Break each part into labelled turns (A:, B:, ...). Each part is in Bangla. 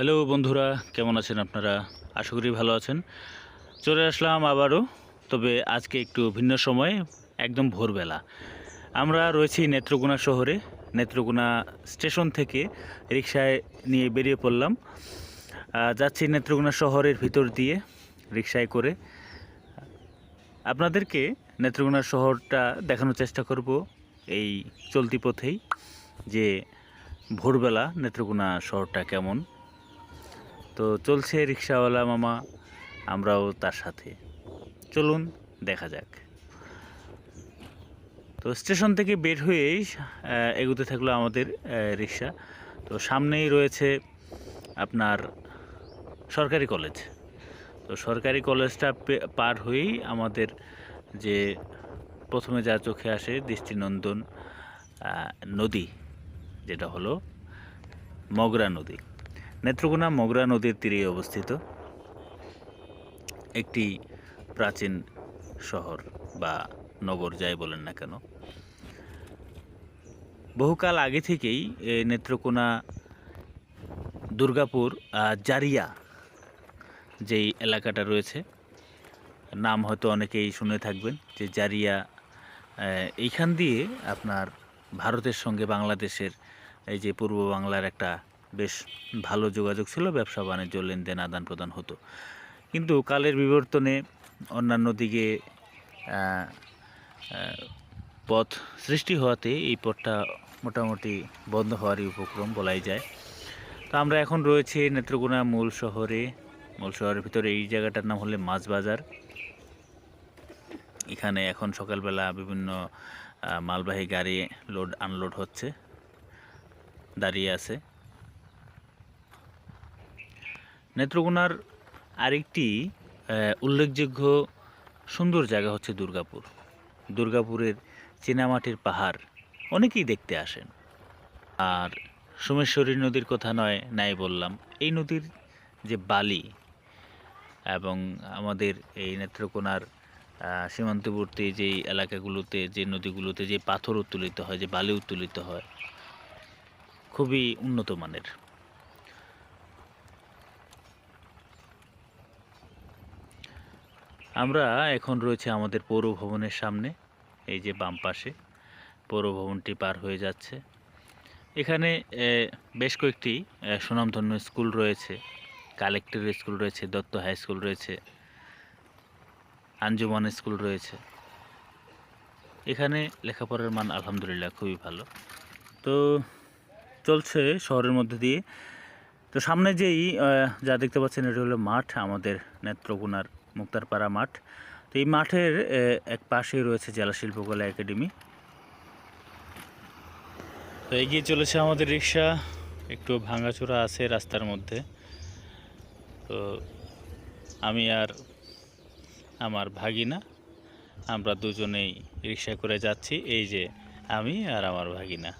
A: হ্যালো বন্ধুরা, কেমন আছেন আপনারা? আশা করি ভালো আছেন। চলে আসলাম আবারও, তবে আজকে একটু ভিন্ন সময়ে, একদম ভোরবেলা। আমরা রয়েছি নেত্রকোনা শহরে। নেত্রকোনা স্টেশন থেকে রিক্সায় নিয়ে বেরিয়ে পড়লাম। যাচ্ছি নেত্রকোনা শহরের ভিতর দিয়ে রিক্সায় করে। আপনাদেরকে নেত্রকোনা শহরটা দেখানোর চেষ্টা করব এই চলতি পথেই, যে ভোরবেলা নেত্রকোনা শহরটা কেমন। তো চলছে রিক্সাওয়ালা মামা, আমরাও তার সাথে। চলুন, দেখা যাক। তো স্টেশন থেকে বের হয়েই এগোতে থাকল আমাদের রিক্সা। তো সামনেই রয়েছে আপনার সরকারি কলেজ। তো সরকারি কলেজটা পার হয়েই আমাদের যে প্রথমে যা চোখে আসে, দৃষ্টিনন্দন নদী, যেটা হলো মগরা নদী। নেত্রকোনা মগরা নদীর তীরে অবস্থিত একটি প্রাচীন শহর বা নগর, যাই বলেন না কেন। বহুকাল আগে থেকেই নেত্রকোনা, দুর্গাপুর জারিয়া যেই এলাকাটা রয়েছে, নাম হয়তো অনেকেই শুনে থাকবেন যে জারিয়া এইখান দিয়ে আপনার ভারতের সঙ্গে বাংলাদেশের এই যে পূর্ব বাংলার একটা বেশ ভালো যোগাযোগ ছিল, ব্যবসা বাণিজ্য লেনদেন আদান প্রদান হতো। কিন্তু কালের বিবর্তনে অন্যান্য দিকে পথ সৃষ্টি হওয়াতে এই পথটা মোটামুটি বন্ধ হওয়ারই উপক্রম বলাই যায়। তো আমরা এখন রয়েছে নেত্রকোনা মূল শহরে। মূল শহরের ভিতরে এই জায়গাটার নাম হলে মাছ বাজার এখানে এখন সকালবেলা বিভিন্ন মালবাহী গাড়ি লোড, আনলোড হচ্ছে, দাঁড়িয়ে আছে। নেত্রকোনার আরেকটি উল্লেখযোগ্য সুন্দর জায়গা হচ্ছে দুর্গাপুর। দুর্গাপুরের চীনামাটির পাহাড় অনেকেই দেখতে আসেন। আর সোমেশ্বরী নদীর কথা নয়, নাই বললাম। এই নদীর যে বালি এবং আমাদের এই নেত্রকোনার সীমান্তবর্তী যেই এলাকাগুলোতে, যে নদীগুলোতে যে পাথর উত্তোলিত হয়, যে বালি উত্তোলিত হয়, খুবই উন্নত মানের। আমরা এখন রয়েছে আমাদের পৌর ভবনের সামনে, এই যে বাম পাশে। পৌর ভবনটি পার হয়ে যাচ্ছে। এখানে বেশ কয়েকটি সুনামধন্য স্কুল রয়েছে। কালেক্টর স্কুল রয়েছে, দত্ত হাই স্কুল রয়েছে, আঞ্জুমান স্কুল রয়েছে। এখানে লেখাপড়ার মান আলহামদুলিল্লাহ খুবই ভালো। তো, চলছে শহরের মধ্যে দিয়ে। তো সামনে যেই যা দেখতে পাচ্ছেন, এটা হলো মাঠ, আমাদের নেত্রকোনার মুক্তারপাড়া মাঠ। তো এই মাঠের এক পাশেই রয়েছে জেলা শিল্পকলা একাডেমি। তো এগিয়ে চলেছে আমাদের রিক্সা একটু ভাঙাচোরা আছে রাস্তার মধ্যে। তো আমি আর আমার ভাগিনা, আমরা দুজনেই রিক্সা করে যাচ্ছি। এই যে আমি আর আমার ভাগিনা।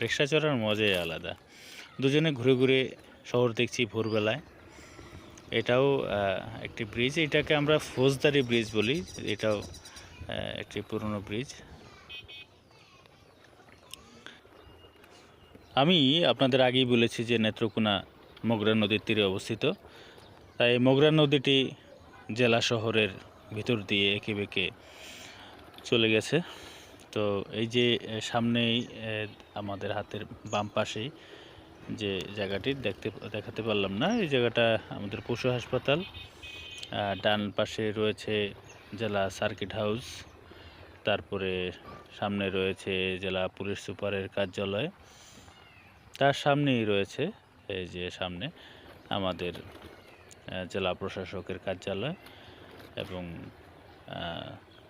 A: রিক্সা চড়ার মজাই আলাদা। দুজনে ঘুরে ঘুরে শহর দেখছি ভোরবেলায়। এটাও একটি ব্রিজ এটাকে আমরা ফৌজদারি ব্রিজ বলি। এটাও একটি পুরনো ব্রিজ আমি আপনাদের আগেই বলেছি যে নেত্রকোনা মগরা নদীর তীরে অবস্থিত। তাই মগরা নদীটি জেলা শহরের ভিতর দিয়ে এঁকে বেঁকে চলে গেছে। তো এই যে সামনেই আমাদের হাতের বাম পাশেই যে জায়গাটি দেখতে দেখাতে পারলাম না। এই জায়গাটা আমাদের পশু হাসপাতাল। ডান পাশে রয়েছে জেলা সার্কিট হাউস। তারপরে সামনে রয়েছে জেলা পুলিশ সুপারের কার্যালয়। তার সামনেই রয়েছে, এই যে সামনে, আমাদের জেলা প্রশাসকের কার্যালয় এবং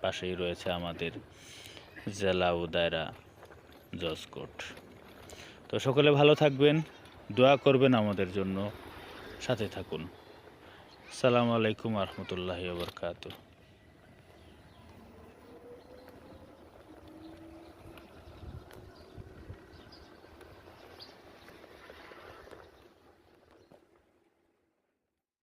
A: পাশেই রয়েছে আমাদের জেলা ও দায়রা জজ কোর্ট। তো সকলে ভালো থাকবেন দোয়া করবেন আমাদের জন্য। সাথে থাকুন। সালামু আলাইকুম রহমতুল্লাহ বরকাত